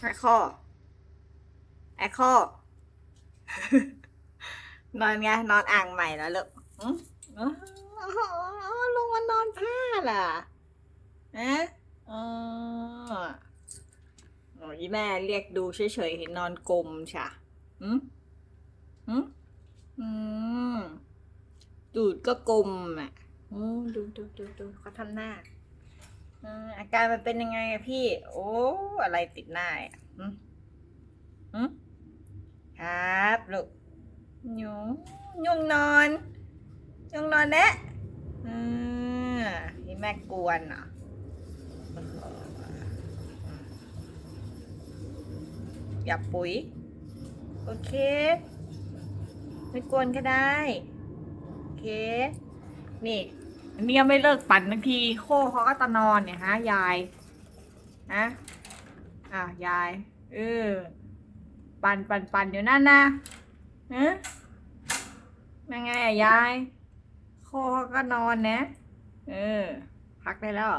แอคคอแอคคอนอนไงนอนอ่างใหม่แล้วลูกอืมอ๋อลงมานอนผ้าล่ะนะอ๋อโอ้ยแม่เรียกดูเฉยๆเห็นนอนกลมใช่อืมอืมอืมตูดก็กลมอะ อืมดูดูดูดูเขาทำหน้า อาการมันเป็นยังไงอะพี่ โอ้อะไรติดหน้าอะอืมอืมครับลูกยุงยุงนอนยุงนอนแนะอืมนี่แม่กวนเหรออย่าปุ๋ย โอเค ไม่กวนก็ได้ โอเค นี่ อันนี้ยังไม่เลิกปั่นบางที โคเขาก็ตะนอนเนี่ยฮะ ยายฮะอะยาย เออ ปั่นปั่นปั่นอยู่นั่นนะฮะยังไงอะยาย โคเขาก็นอนนะ เออ พักได้แล้ว